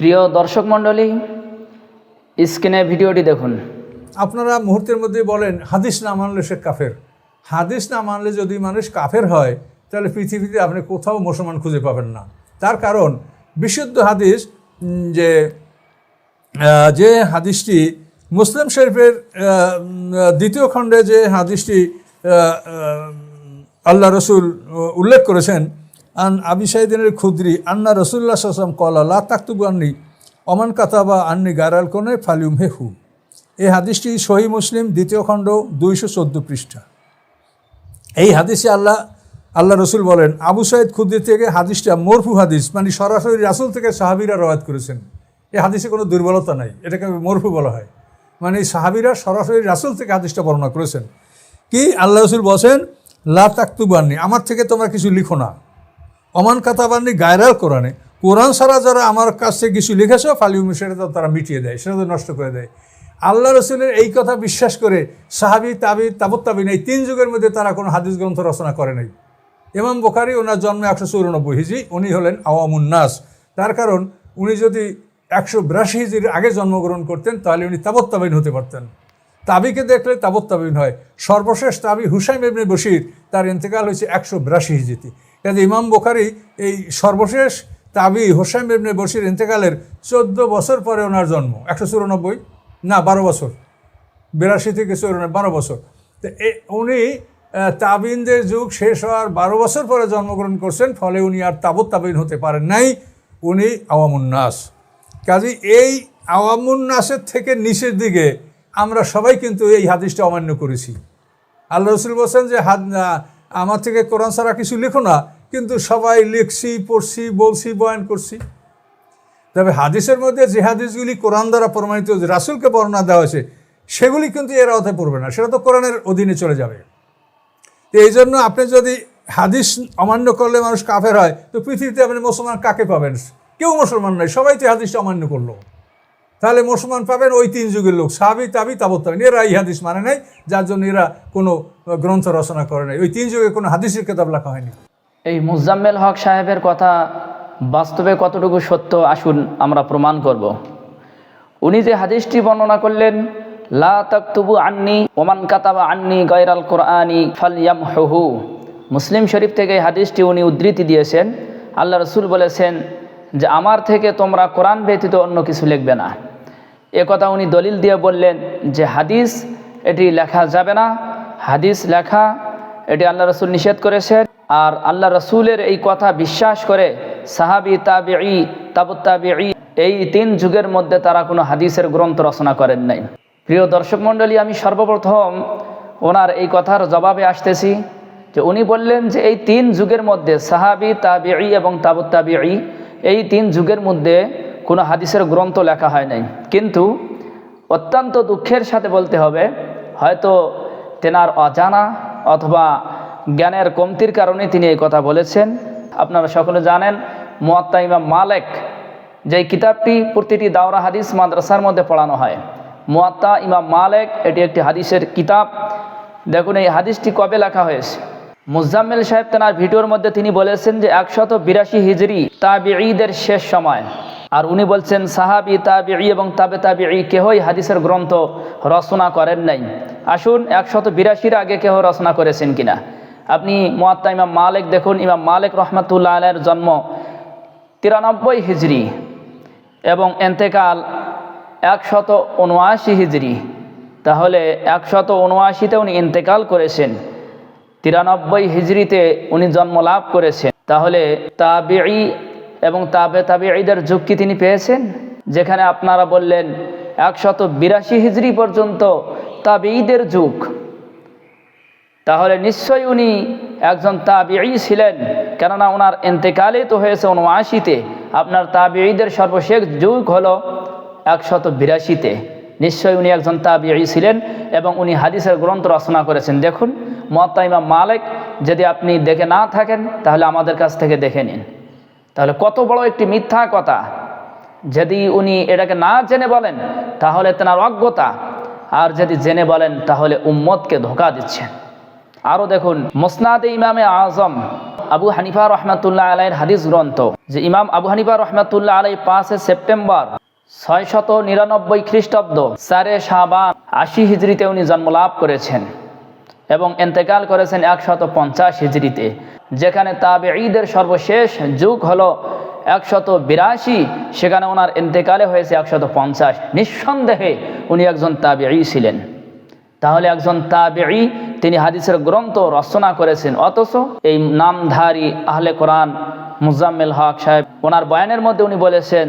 প্রিয় দর্শক মণ্ডলী, স্ক্রিনে ভিডিওটি দেখুন। আপনারা মুহূর্তের মধ্যে বলেন, হাদিস না মানলে সে কাফের। হাদিস না মানলে যদি মানুষ কাফের হয়, তাহলে পৃথিবীতে আপনি কোথাও মুসলমান খুঁজে পাবেন না। তার কারণ, বিশুদ্ধ হাদিস যে যে হাদিসটি মুসলিম শরীফের দ্বিতীয় খণ্ডে যে হাদিসটি আল্লাহ রসুল, উল্লেখ করেছেন আন আবি সাইদিনের খুদ্রি, আন্না রসুল্লাহ সাসম কলা, লা তাকতুবু আন্নি অমান কাতাবা আন্নি গারাল কোনে ফালিউম হেহু এই হাদিসটি সহি মুসলিম, দ্বিতীয় খণ্ড, দুইশো চোদ্দ পৃষ্ঠা। এই হাদিসে আল্লাহ আল্লাহ রসুল বলেন, আবু সাইদ খুদ্দি থেকে হাদিসটা মরফু হাদিস মানে সরাসরি রাসুল থেকে সাহাবিরা রওয়াত করেছেন। এই হাদিসে কোনো দুর্বলতা নাই, এটাকে মরফু বলা হয়। মানে সাহাবিরা সরাসরি রাসুল থেকে হাদিসটা বর্ণনা করেছেন। কি আল্লাহ রসুল বলছেন, লা তাকতুবান্নি আমার থেকে তোমরা কিছু লিখো না। অমান কাতাবান্নি গায়রাল কোরআনে, কোরআন ছাড়া যারা আমার কাছ কিছু লিখেছে ফালিউমি সেটা তো তারা মিটিয়ে দেয়, সেটা তো নষ্ট করে দেয়। আল্লাহ রসুলের এই কথা বিশ্বাস করে সাহাবি তাবি তাবত তাবিন, এই তিন যুগের মধ্যে তারা কোনো হাদিস গ্রন্থ রচনা করে নাই। ইমাম বোখারি ওনার জন্ম একশো চৌরানব্বই হিজি উনি হলেন আওয়ামুন্নাস তার কারণ, উনি যদি একশো বিরাশি হিজির আগে জন্মগ্রহণ করতেন, তাহলে উনি তাবত তাবিন হতে পারতেন। তাবিকে দেখলে তাবত তাবিন হয়। সর্বশেষ তাবি হুসাইম ইবনে বশির, তার ইন্তেকাল হয়েছে একশো বিরাশি হিজিতে কাজে ইমাম বোখারি এই সর্বশেষ তাবি হোসাইম ইবনে বসির ইন্তেকালের চোদ্দ বছর পরে ওনার জন্ম, একশো চুরানব্বই? না, বারো বছর। বিরাশি থেকে চৌরানব্বই, বারো বছর। তো এ, উনি তাবিনদের যুগ শেষ হওয়ার বারো বছর পরে জন্মগ্রহণ করছেন, ফলে উনি আর তাবত তাবিন হতে পারেন নাই। উনি আওয়ামুন্নাস কাজে এই আওয়ামুন্নাসের থেকে নিচের দিকে আমরা সবাই কিন্তু এই হাদিসটা অমান্য করেছি। আল্লাহ রসুল বলছেন যে হাত আমার থেকে কোরআন ছাড়া কিছু লিখো না। কিন্তু সবাই লিখছি, পড়ছি, বলছি, বয়ান করছি। তবে হাদিসের মধ্যে যে হাদিসগুলি কোরআন দ্বারা প্রমাণিত রাসুলকে বর্ণনা দেওয়া হয়েছে, সেগুলি কিন্তু এর আওতায় পড়বে না, সেটা তো কোরআনের অধীনে চলে যাবে। তো এই জন্য আপনি যদি হাদিস অমান্য করলে মানুষ কাফের হয়, তো পৃথিবীতে আপনি মুসলমান কাকে পাবেন? কেউ মুসলমান নয়, সবাই তো হাদিসটা অমান্য করল। তাহলে মুসলমান পাবেন ওই তিন যুগের লোক সাবি তাবি তাবত এরা এই হাদিস মানে নাই, যার জন্য এরা কোনো গ্রন্থ রচনা করে নাই। ওই তিন যুগে কোনো হাদিসের কেতাব লেখা হয়নি। এই মুজাম্মেল হক সাহেবের কথা বাস্তবে কতটুকু সত্য আসুন আমরা প্রমাণ করব। উনি যে হাদিসটি বর্ণনা করলেন, লা তাকতুবু আন্নি ওমান কাতাবা আন্নি গয়রাল কোরআনি ফালিয়াম হহু মুসলিম শরীফ থেকে এই হাদিসটি উনি উদ্ধৃতি দিয়েছেন। আল্লাহ রসুল বলেছেন যে, আমার থেকে তোমরা কোরআন ব্যতীত অন্য কিছু লিখবে না। এ কথা উনি দলিল দিয়ে বললেন যে, হাদিস, এটি লেখা যাবে না। হাদিস লেখা, এটি আল্লাহ রসুল নিষেধ করেছেন। আর আল্লাহ রসুলের এই কথা বিশ্বাস করে সাহাবি তাবিঈ তাবুত্তাবিঈ এই তিন যুগের মধ্যে তারা কোনো হাদিসের গ্রন্থ রচনা করেন নাই। প্রিয় দর্শক মণ্ডলী, আমি সর্বপ্রথম ওনার এই কথার জবাবে আসতেছি যে উনি বললেন যে এই তিন যুগের মধ্যে সাহাবি তাবিঈ এবং তাবুত্তাবিঈ এই তিন যুগের মধ্যে কোনো হাদিসের গ্রন্থ লেখা হয় নাই। কিন্তু অত্যন্ত দুঃখের সাথে বলতে হবে, হয়তো তেনার অজানা অথবা জ্ঞানের কমতির কারণে তিনি এই কথা বলেছেন। আপনারা সকলে জানেন, মোয়াত্তা ইমাম মালেক যে কিতাবটি, প্রতিটি দাওরা হাদিস মাদ্রাসার মধ্যে পড়ানো হয়। মোয়াত্তা ইমাম মালেক, এটি একটি হাদিসের কিতাব। দেখুন, এই হাদিসটি কবে লেখা হয়েছে? মুজাম্মেল সাহেব তেনার ভিডিওর মধ্যে তিনি বলেছেন যে, একশত বিরাশি হিজড়ি তাবিঈদের শেষ সময়। আর উনি বলছেন, সাহাবি তাবিঈ এবং তাবে তাবিঈ কেহই হাদিসের গ্রন্থ রচনা করেন নাই। আসুন, একশত বিরাশির আগে কেহ রচনা করেছেন কিনা? আপনি মোয়াত্তা ইমাম মালেক দেখুন, ইমাম মালেক রহমতুল্লাহ আলের জন্ম তিরানব্বই হিজড়ি এবং এন্তেকাল একশত উনআশি হিজড়ি তাহলে একশত উনআশিতে উনি ইন্তেকাল করেছেন, তিরানব্বই হিজড়িতে উনি জন্ম লাভ করেছেন। তাহলে তাবিঈ এবং তাবে তাবিঈদের যুগ কি তিনি পেয়েছেন, যেখানে আপনারা বললেন একশত বিরাশি হিজড়ি পর্যন্ত তাবিঈদের যুগ। তাহলে নিশ্চয়ই উনি একজন তাবিঈ ছিলেন। কেননা ওনার এন্তেকালে তো হয়েছে উনআশিতে আপনার তাবিঈদের সর্বশেষ যুগ হলো একশত বিরাশিতে। নিশ্চয়ই উনি একজন তাবিঈ ছিলেন এবং উনি হাদিসের গ্রন্থ রচনা করেছেন। দেখুন মত্তা ইমাম মালিক যদি আপনি দেখে না থাকেন, তাহলে আমাদের কাছ থেকে দেখে নিন। তাহলে কত বড় একটি মিথ্যা কথা। যদি উনি এটাকে না জেনে বলেন, তাহলে তেনার অজ্ঞতা। আর যদি জেনে বলেন, তাহলে উম্মতকে ধোকা দিচ্ছেন। আরও দেখুন, মোসনাদে ইমামে আজম আবু হানিফা রহমাতুল্লাহ আলাইয়ের হাদিস গ্রন্থ, যে ইমাম আবু হানিফা রহমাতুল্লাহ আলাই পাঁচে সেপ্টেম্বর ছয় শত নিরানব্বই খ্রিস্টাব্দ সারে শাহবান আশি হিজড়িতে উনি জন্মলাভ করেছেন এবং এন্তেকাল করেছেন একশত পঞ্চাশ হিজড়িতে, যেখানে তাবে ঈদের সর্বশেষ যুগ হলো একশত বিরাশি, সেখানে ওনার এন্তেকালে হয়েছে একশত পঞ্চাশ। নিঃসন্দেহে উনি একজন তাবে ছিলেন। তাহলে একজন তাবেঈ তিনি হাদিসের গ্রন্থ রচনা করেছেন। অথচ এই নামধারী আহলে কোরআন মুজাম্মেল হক সাহেব, ওনার বয়ানের মধ্যে উনি বলেছেন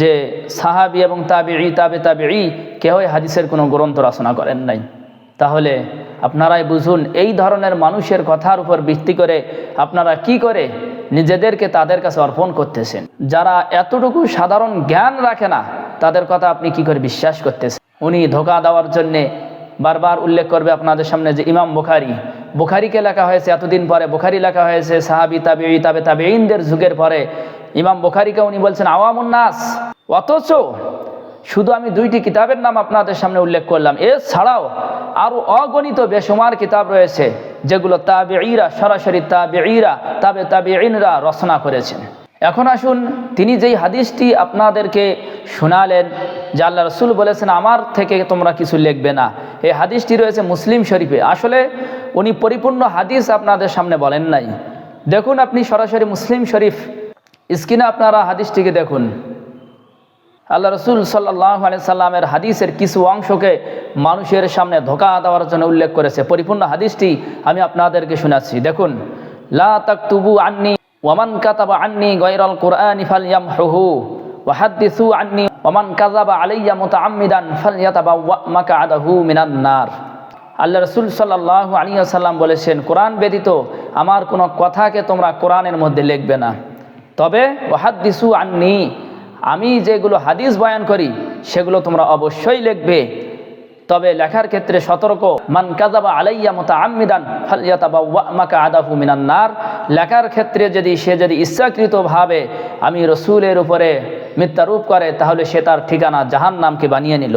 যে, সাহাবি এবং তাবেঈ, তাবে তাবেঈ কেউই হাদিসের কোনো গ্রন্থ রচনা করেন নাই। তাহলে আপনারাই বুঝুন, এই ধরনের মানুষের কথার উপর ভিত্তি করে আপনারা কি করে নিজেদেরকে তাদের কাছে অর্পণ করতেছেন? যারা এতটুকু সাধারণ জ্ঞান রাখে না, তাদের কথা আপনি কি করে বিশ্বাস করতেছেন? উনি ধোকা দেওয়ার জন্যে বারবার উল্লেখ করবে আপনাদের সামনে যে ইমাম বুখারি। বুখারিকে লেখা হয়েছে এতদিন পরে, বুখারি লেখা হয়েছে, সাহাবি তাবে তাবে তাবে ইনদের যুগের পরে। ইমাম বুখারিকে উনি বলছেন আওয়ামুন্নাস অথচ শুধু আমি দুইটি কিতাবের নাম আপনাদের সামনে উল্লেখ করলাম। এছাড়াও আরও অগণিত বেসুমার কিতাব রয়েছে, যেগুলো তাবে ইরা সরাসরি তাবে ইরা তাবে তাবে ইনরা রচনা করেছেন। এখন আসুন, তিনি যেই হাদিসটি আপনাদেরকে শোনালেন, যে আল্লাহ রসুল বলেছেন, আমার থেকে তোমরা কিছু লিখবে না। এই হাদিসটি রয়েছে মুসলিম শরীফে। আসলে উনি পরিপূর্ণ হাদিস আপনাদের সামনে বলেন নাই। দেখুন আপনি সরাসরি মুসলিম শরীফ স্ক্রিনে আপনারা হাদিসটিকে দেখুন। আল্লাহ রসুল সাল্লাহ আলি সাল্লামের হাদিসের কিছু অংশকে মানুষের সামনে ধোকা দেওয়ার জন্য উল্লেখ করেছে। পরিপূর্ণ হাদিসটি আমি আপনাদেরকে শোনাচ্ছি। দেখুন, লা তাকতুবু আন্নি ওয়ামান কাতাবা আন্নি গৈরাল কোরআন ফাল ইয়ামহুহু ওয়াহাদ্দিসু আন্নি ওমান কাযাবা আলাইয়া মাকআদাহু মিনান নার। আল্লাহ রসুল সাল্লাহ আলী সাল্লাম বলেছেন, কোরআন ব্যতীত আমার কোনো কথাকে তোমরা কোরআনের মধ্যে লিখবে না। তবে ওয়াহাদ্দিসু আন্নি, আমি যেগুলো হাদিস বয়ান করি, সেগুলো তোমরা অবশ্যই লিখবে। তবে লেখার ক্ষেত্রে সতর্ক, মান কাজাবা আলাইয়া মতো আমিদান ফালিয়াতাবা ওয়ামাকা আদাহু মিনান নার। লেখার ক্ষেত্রে যদি সে যদি ইচ্ছাকৃতভাবে আমি রসুলের উপরে মিথ্যারূপ করে, তাহলে সে তার ঠিকানা জাহান নামকে বানিয়ে নিল।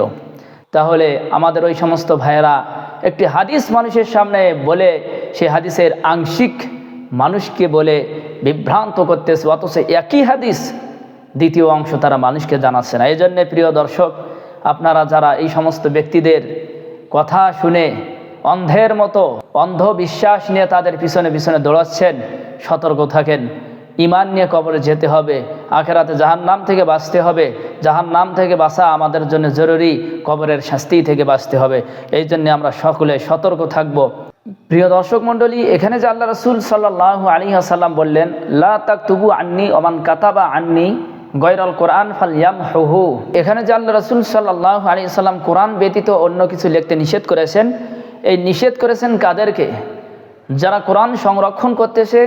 তাহলে আমাদের ওই সমস্ত ভাইয়েরা একটি হাদিস মানুষের সামনে বলে, সে হাদিসের আংশিক মানুষকে বলে বিভ্রান্ত করতেছে। অথচ একই হাদিস দ্বিতীয় অংশ তারা মানুষকে জানাচ্ছে না। এই জন্যে প্রিয় দর্শক আপনারা যারা এই সমস্ত ব্যক্তিদের কথা শুনে অন্ধের মতো অন্ধ বিশ্বাস নিয়ে তাদের পিছনে পিছনে দৌড়াচ্ছেন, সতর্ক থাকেন ইমান নিয়ে কবরে যেতে হবে, আখেরাতে জাহান নাম থেকে বাঁচতে হবে জাহান নাম থেকে বাঁচা আমাদের জন্য জরুরি, কবরের শাস্তি থেকে বাঁচতে হবে। এই জন্য আমরা সকলে সতর্ক থাকব। প্রিয় দর্শক মণ্ডলী, এখানে যে আল্লাহ রসুল সাল্লাহ আলী আসাল্লাম বললেন, লা তাক তুবু আন্নি ওমান কাতাবা আন্নি গৈরল কোরআন ফাল ইয়াম হু এখানে যে আল্লাহ রসুল সাল্লাহ আলী সাল্লাম কোরআন ব্যতীত অন্য কিছু লিখতে নিষেধ করেছেন, এই নিষেধ করেছেন কাদেরকে? যারা কোরআন সংরক্ষণ করতেছে,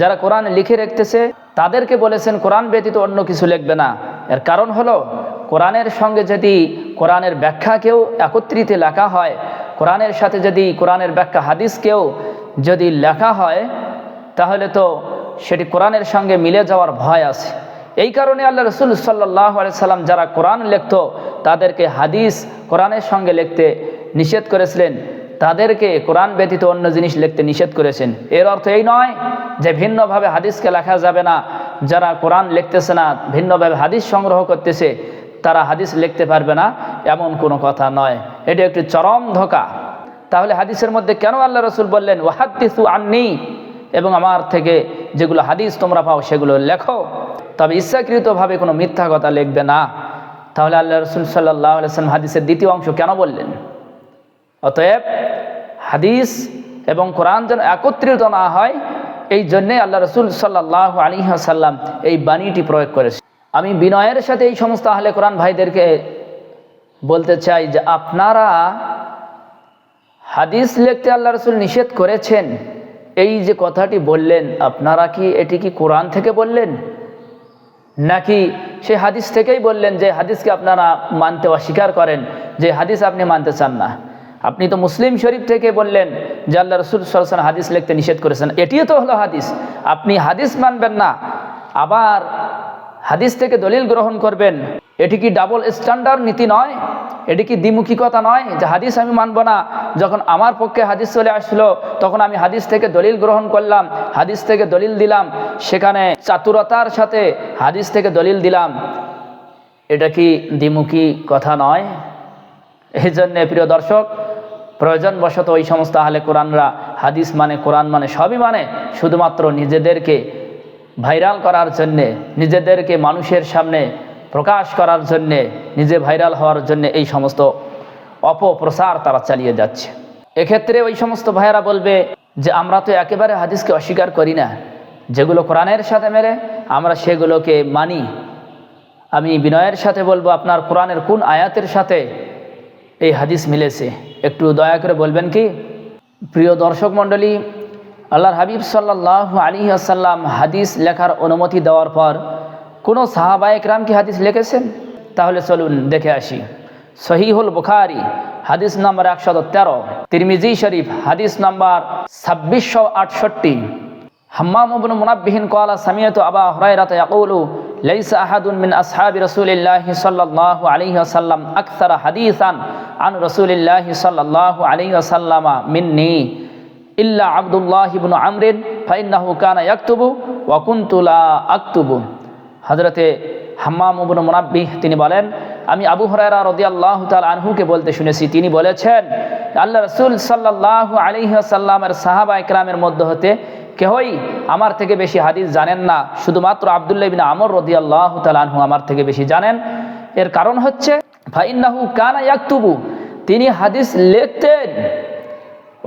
যারা কোরআন লিখে রাখতেছে, তাদেরকে বলেছেন কোরআন ব্যতীত অন্য কিছু লিখবে না। এর কারণ হলো, কোরআনের সঙ্গে যদি কোরআনের ব্যাখ্যাকেও একত্রিত লেখা হয়, কোরআনের সাথে যদি কোরআনের ব্যাখ্যা হাদিসকেও যদি লেখা হয়, তাহলে তো সেটি কোরআনের সঙ্গে মিলে যাওয়ার ভয় আছে। এই কারণে আল্লাহ রসুল সাল্লাহ সাল্লাম যারা কোরআন লিখত, তাদেরকে হাদিস কোরআনের সঙ্গে লিখতে নিষেধ করেছিলেন। তাদেরকে কোরআন ব্যতীত অন্য জিনিস লিখতে নিষেধ করেছেন। এর অর্থ এই নয় যে ভিন্নভাবে হাদিসকে লেখা যাবে না। যারা কোরআন লিখতেছে না, ভিন্নভাবে হাদিস সংগ্রহ করতেছে, তারা হাদিস লিখতে পারবে না, এমন কোনো কথা নয়। এটি একটি চরম ধোকা। তাহলে হাদিসের মধ্যে কেন আল্লাহ রসুল বললেন ওয়াহাদিসু আননি? এবং আমার থেকে যেগুলো হাদিস তোমরা পাও সেগুলো লেখো। তবে ইচ্ছাকৃতভাবে কোনো মিথ্যা কথা লিখবে না। তাহলে আল্লাহ রসুল সাল্লাহ আলসালাম হাদিসের দ্বিতীয় অংশ কেন বললেন? অতএব হাদিস এবং কোরআন যেন একত্রিত না হয়, এই জন্যে আল্লাহ রসুল সাল্লাহ আলী সাল্লাম এই বাণীটি প্রয়োগ করেছে। আমি বিনয়ের সাথে এই সমস্ত আহলে কোরআন ভাইদেরকে বলতে চাই যে আপনারা হাদিস লিখতে আল্লাহ রসুল নিষেধ করেছেন, এই যে কথাটি বললেন, আপনারা কি এটি কি কোরআন থেকে বললেন? নাকি সে হাদিস থেকেই বললেন যে হাদিসকে আপনারা মানতে অস্বীকার করেন, যে হাদিস আপনি মানতে চান না। আপনি তো মুসলিম শরীফ থেকে বললেন যে আল্লাহ রসুল সরসান হাদিস লিখতে নিষেধ করেছেন। এটিও তো হলো হাদিস। আপনি হাদিস মানবেন না, আবার হাদিস থেকে দলিল গ্রহণ করবেন। এটি কি ডাবল স্ট্যান্ডার্ড নীতি নয়? এটি কি দ্বিমুখী কথা নয় যে হাদিস আমি মানব না? যখন আমার পক্ষে হাদিস চলে আসলো, তখন আমি হাদিস থেকে দলিল গ্রহণ করলাম, হাদিস থেকে দলিল দিলাম, সেখানে চাতুরতার সাথে হাদিস থেকে দলিল দিলাম। এটা কি দ্বিমুখী কথা নয়? এই জন্যে প্রিয় দর্শক, প্রয়োজনবশত ওই সমস্ত আহলে কোরআনরা হাদিস মানে কোরআন মানে সবই মানে শুধুমাত্র নিজেদেরকে ভাইরাল করার জন্যে, নিজেদেরকে মানুষের সামনে প্রকাশ করার জন্যে, নিজে ভাইরাল হওয়ার জন্যে এই সমস্ত অপপ্রচার তারা চালিয়ে যাচ্ছে। এক্ষেত্রে ওই সমস্ত ভাইয়েরা বলবে যে, আমরা তো একেবারে হাদিসকে অস্বীকার করি না। যেগুলো কোরআনের সাথে মেরে আমরা সেগুলোকে মানি। আমি বিনয়ের সাথে বলব, আপনার কোরআনের কোন আয়াতের সাথে এই হাদিস মিলেছে? একটু দয়া করে বলবেন কি? প্রিয় দর্শক মণ্ডলী, আল্লাহর হাবিব সাল্লাহ আলী আসাল্লাম হাদিস লেখার অনুমতি দেওয়ার পর কোনো সাহাবা একরাম কি হাদিস লিখেছেন? তাহলে চলুন দেখে আসি। সহিহুল বুখারি, হাদিস নাম্বার একশত তেরো। তিরমিজি শরীফ, হাদিস নাম্বার ছাব্বিশশো আটষট্টি। হাম্মাম ইবনে মুনাব্বিহিন ক্বালা, সামিয়াতু আবা হুরায়রাতা ইয়াকুলু, লাইসা আহাদুন মিন আসহাবি রাসূলিল্লাহি সাল্লাল্লাহু আলাইহি ওয়াসাল্লাম আকসারা হাদিসান আন রাসূলিল্লাহি সাল্লাল্লাহু আলাইহি ওয়াসাল্লামা মিন্নি। ইল্লা আব্দুল্লাহ ইবনু আমরিন, ফাইন্নাহু কানা ইয়াকতুবু ওয়া কুনতু লা আকতুবু। হযরতে হাম্মাম ইবনে মুনাব্বিহ, তিনি বলেন, আমি আবু হুরায়রা রাদিয়াল্লাহু তাআলা আনহুকে বলতে শুনেছি, তিনি বলেছেন, আল্লাহ রসুল সাল্লাল্লাহু আলাইহি ওয়াসাল্লামের সাহাবা ইকরামের মধ্যে হতে কেহই আমার থেকে বেশি হাদিস জানেন না। শুধুমাত্র আবদুল্লাহ বিন আমর রদি আল্লাহ তালু আমার থেকে বেশি জানেন। এর কারণ হচ্ছে, ফাইন্নাহু কানা ইয়াকতুবু, তিনি হাদিস লিখতেন।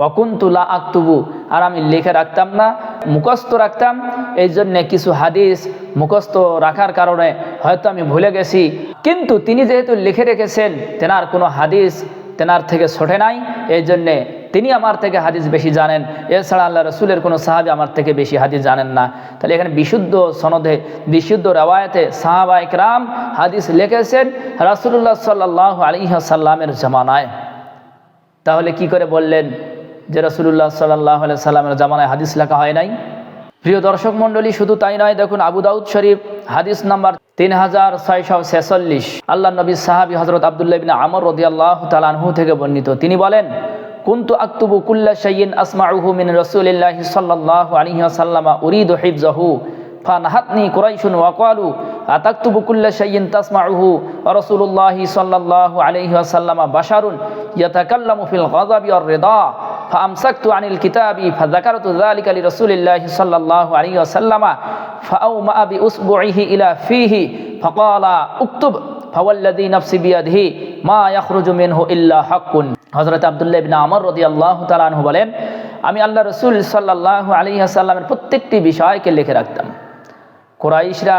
অকুন্তুলা আক্তুবু। আর আমি লিখে রাখতাম না, মুখস্থ রাখতাম। এই জন্যে কিছু হাদিস মুখস্থ রাখার কারণে হয়তো আমি ভুলে গেছি। কিন্তু তিনি যেহেতু লিখে রেখেছেন, তেনার কোনো হাদিস তেনার থেকে ছোটে নাই। এই জন্যে তিনি আমার থেকে হাদিস বেশি জানেন। এছাড়া আল্লাহ রসুলের কোনো সাহাবি আমার থেকে বেশি হাদিস জানেন না। তাহলে এখানে বিশুদ্ধ সনদে, বিশুদ্ধ রেওয়ায়তে সাহাবা ইকরাম হাদিস লিখেছেন রাসুল্লাহ সাল্লাহ আলিহাসাল্লামের জামানায়। তাহলে কি করে বললেন? যে রসুল্লাহ সাল্লাহ সাল্লামের জামানায় হাদিস লেখা হয় নাই। প্রিয় দর্শক মণ্ডলী, শুধু তাই নয়, দেখুন আবু দাউদ শরীফ, হাদিস নাম্বার তিন হাজার ছয়শো ছেচল্লিশ। আল্লাহ নবী সাহাবি হজরত আবদুল্লাহ বিন আমর রদি আল্লাহ তালানহু থেকে বর্ণিত। তিনি বলেন, কুন্তু আক্তুবু কুল্লা আসমা আসমাউহু মিন রাসূলিল্লাহি সাল্লাহ আলাইহি সাল্লামা উরিদ হিফজাহু ফানাহাতনি কুরাইশুন ওয়া ক্বালু আতাকতুবু কুল্লা শাইয়িন তাসমাউহু ওয়া রাসূলুল্লাহি সাল্লাল্লাহু আলাইহি ওয়াসাল্লাম বাশারুন ইয়াতাকাল্লামু ফিল গাযাবি ওয়ার রিদা فأمسكت عن الكتاب فذكرت ذلك لرسول الله صلى الله عليه وسلم فأومأ بأصبعه إلى فيه فقال اكتب فوالذي نفسي بيده ما يخرج منه إلا حق হজরত আবদুল্লাহ ইবিন আমর রদি আল্লাহ তালাহু বলেন আমি আল্লাহ রসুল সাল্লাহ আলী আসাল্লামের প্রত্যেকটি বিষয়কে লিখে রাখতাম কোরাইশরা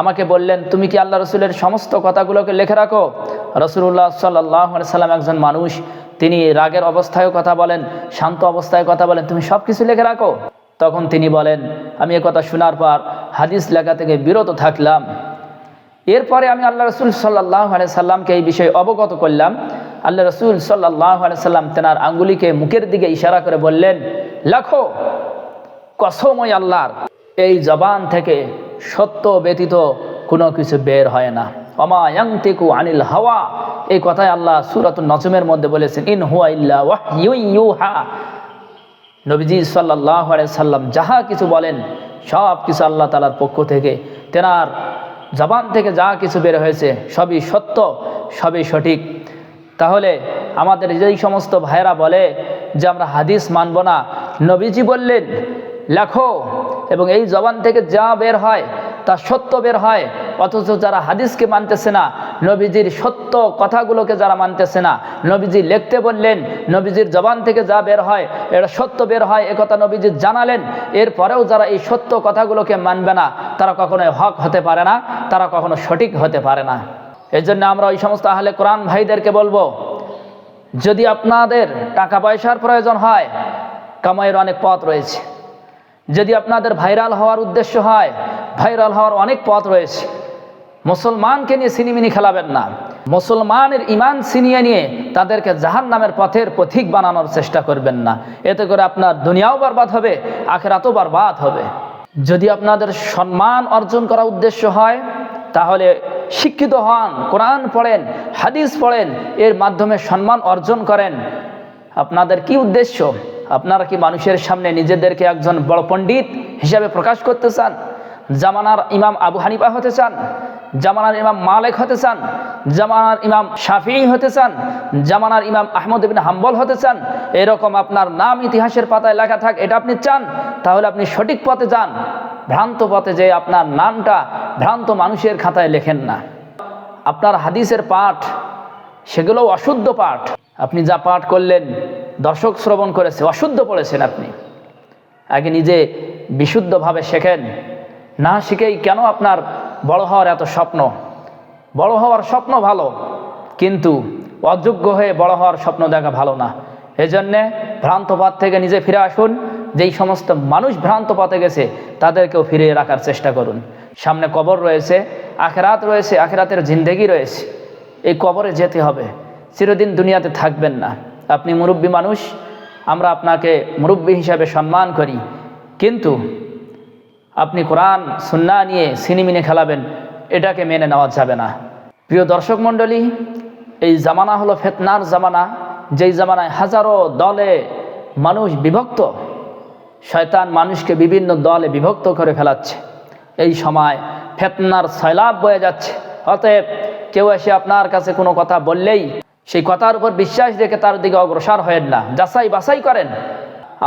আমাকে বললেন, তুমি কি আল্লাহ রসুলের সমস্ত কথাগুলোকে লিখে রাখো? রসুল্লাহ সাল্লাহ সাল্লাম একজন মানুষ, তিনি রাগের অবস্থায়ও কথা বলেন, শান্ত অবস্থায় কথা বলেন, তুমি সব কিছু লিখে রাখো? তখন তিনি বলেন, আমি কথা শোনার পর হাদিস লেখা থেকে বিরত থাকলাম। এরপরে আমি আল্লাহ রসুল সাল্লাহ সাল্লামকে এই বিষয়ে অবগত করলাম। আল্লাহ রসুল সাল্লাহ সাল্লাম তেনার আঙ্গুলিকে মুখের দিকে ইশারা করে বললেন, লেখো কসময় আল্লাহর। এই জবান থেকে সত্য ব্যতীত কোনো কিছু বের হয় না। অমায়াংতিকু আনিল হাওয়া। এই কথাই আল্লাহ সুরাত নজমের মধ্যে বলেছেন, ইন হুয়া ইল্লা ওয়াহা নবীজি সাল্লাহ সাল্লাম যাহা কিছু বলেন, সব কিছু আল্লাহ তালার পক্ষ থেকে। তেনার জবান থেকে যা কিছু বের হয়েছে, সবই সত্য, সবই সঠিক। তাহলে আমাদের যেই সমস্ত ভাইয়েরা বলে যে আমরা হাদিস মানব না, নবীজি বললেন, লেখো এবং এই জবান থেকে যা বের হয় তা সত্য বের হয়। অথচ যারা হাদিসকে মানতেছে না, নবীজির সত্য কথাগুলোকে যারা মানতেছে না, নবীজি লিখতে বললেন, নবীজির জবান থেকে যা বের হয়, এটা সত্য বের হয় একথা নবীজি জানালেন। এরপরেও যারা এই সত্য কথাগুলোকে মানবে না, তারা কখনোই হক হতে পারে না, তারা কখনো সঠিক হতে পারে না। এই জন্য আমরা ওই সমস্ত আহলে কোরআন ভাইদেরকে বলব, যদি আপনাদের টাকা পয়সার প্রয়োজন হয়, কামাইয়ের অনেক পথ রয়েছে। যদি আপনাদের ভাইরাল হওয়ার উদ্দেশ্য হয়, ভাইরাল হওয়ার অনেক পথ রয়েছে। মুসলমানকে নিয়ে সিনিমিনি খেলাবেন না। মুসলমানের ইমান ছিনিয়ে নিয়ে তাদেরকে জাহান নামের পথের পথিক বানানোর চেষ্টা করবেন না। এতে করে আপনার দুনিয়াও বরবাদ হবে, আখেরাতও বরবাদ হবে। যদি আপনাদের সম্মান অর্জন করা উদ্দেশ্য হয়, তাহলে শিক্ষিত হন, কোরআন পড়েন, হাদিস পড়েন, এর মাধ্যমে সম্মান অর্জন করেন। আপনাদের কি উদ্দেশ্য? আপনারা কি মানুষের সামনে নিজেদেরকে একজন বড় পণ্ডিত হিসাবে প্রকাশ করতে চান? জামানার ইমাম আবু হানিফা হতে চান? জামানার ইমাম মালেক হতে চান? জামানার ইমাম শাফি হতে চান? জামানার ইমাম আহমদ ইবিন হাম্বল হতে চান? এরকম আপনার নাম ইতিহাসের পাতায় লেখা থাক, এটা আপনি চান? তাহলে আপনি সঠিক পথে যান। ভ্রান্ত পথে যে আপনার নামটা ভ্রান্ত মানুষের খাতায় লেখেন না। আপনার হাদিসের পাঠ সেগুলো অশুদ্ধ পাঠ। আপনি যা পাঠ করলেন, দর্শক শ্রবণ করেছে, অশুদ্ধ পড়েছেন আপনি। আগে নিজে বিশুদ্ধভাবে শেখেন। না শিখেই কেন আপনার বড় হওয়ার এত স্বপ্ন? বড় হওয়ার স্বপ্ন ভালো, কিন্তু অযোগ্য হয়ে বড় হওয়ার স্বপ্ন দেখা ভালো না। এজন্যে ভ্রান্ত পথ থেকে নিজে ফিরে আসুন। যেই সমস্ত মানুষ ভ্রান্ত পথে গেছে, তাদেরকেও ফিরিয়ে রাখার চেষ্টা করুন। সামনে কবর রয়েছে, আখেরাত রয়েছে, আখেরাতের জিন্দেগি রয়েছে। এই কবরে যেতে হবে। চিরদিন দুনিয়াতে থাকবেন না। আপনি মুরব্বী মানুষ, আমরা আপনাকে মুরব্বী হিসাবে সম্মান করি। কিন্তু আপনি কোরআন সুন্না নিয়ে সিনেমিনে খেলাবেন, এটাকে মেনে নেওয়া যাবে না। প্রিয় দর্শক মণ্ডলী, এই জামানা হলো ফেতনার জামানা, যেই জামানায় হাজারো দলে মানুষ বিভক্ত, শয়তান মানুষকে বিভিন্ন দলে বিভক্ত করে ফেলাচ্ছে। এই সময় ফেতনার সয়লাভ বয়ে যাচ্ছে। অতএব কেউ এসে আপনার কাছে কোনো কথা বললেই সেই কথার উপর বিশ্বাস রেখে তার দিকে অগ্রসর হয়েন না। যাচাই বাছাই করেন।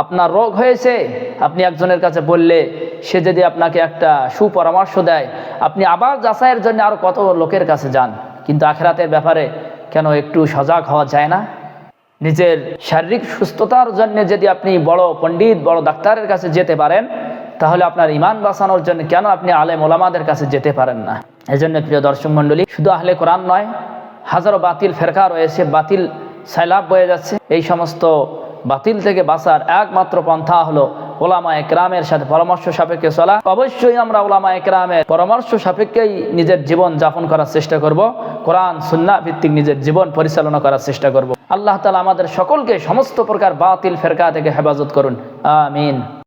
আপনার রোগ হয়েছে? আপনি একজনের কাছে বললে, সে যদি আপনাকে একটা সুপরামর্শ দেয়, আপনি আবার যাচাইয়ের জন্য আরও কত লোকের কাছে যান? কিন্তু আখেরাতের ব্যাপারে কেন একটু সজাগ হওয়া যায় না? নিজের শারীরিক সুস্থতার জন্য যদি আপনি বড় পণ্ডিত, বড় ডাক্তারের কাছে যেতে পারেন, তাহলে আপনার ইমান বাঁচানোর জন্য কেন আপনি আলেম ওলামাদের কাছে যেতে পারেন না? এজন্য প্রিয় দর্শক মণ্ডলী, শুধু আহলে কোরআন নয় হাজারো বাতিল ফেরকা রয়েছে, বাতিল সাইলাভ বয়ে যাচ্ছে। এই সমস্ত বাতিল থেকে বাঁচার একমাত্র পন্থা হলো ওলামা একরামের সাথে পরামর্শ সাপেক্ষে চলা। অবশ্যই আমরা ওলামা একরামের পরামর্শ সাপেক্ষেই নিজের জীবন যাপন করার চেষ্টা করব, কোরআন সুন্না ভিত্তিক নিজের জীবন পরিচালনা করার চেষ্টা করব। আল্লাহ তালা আমাদের সকলকে সমস্ত প্রকার বাতিল ফেরকা থেকে হেফাজত করুন। আমিন।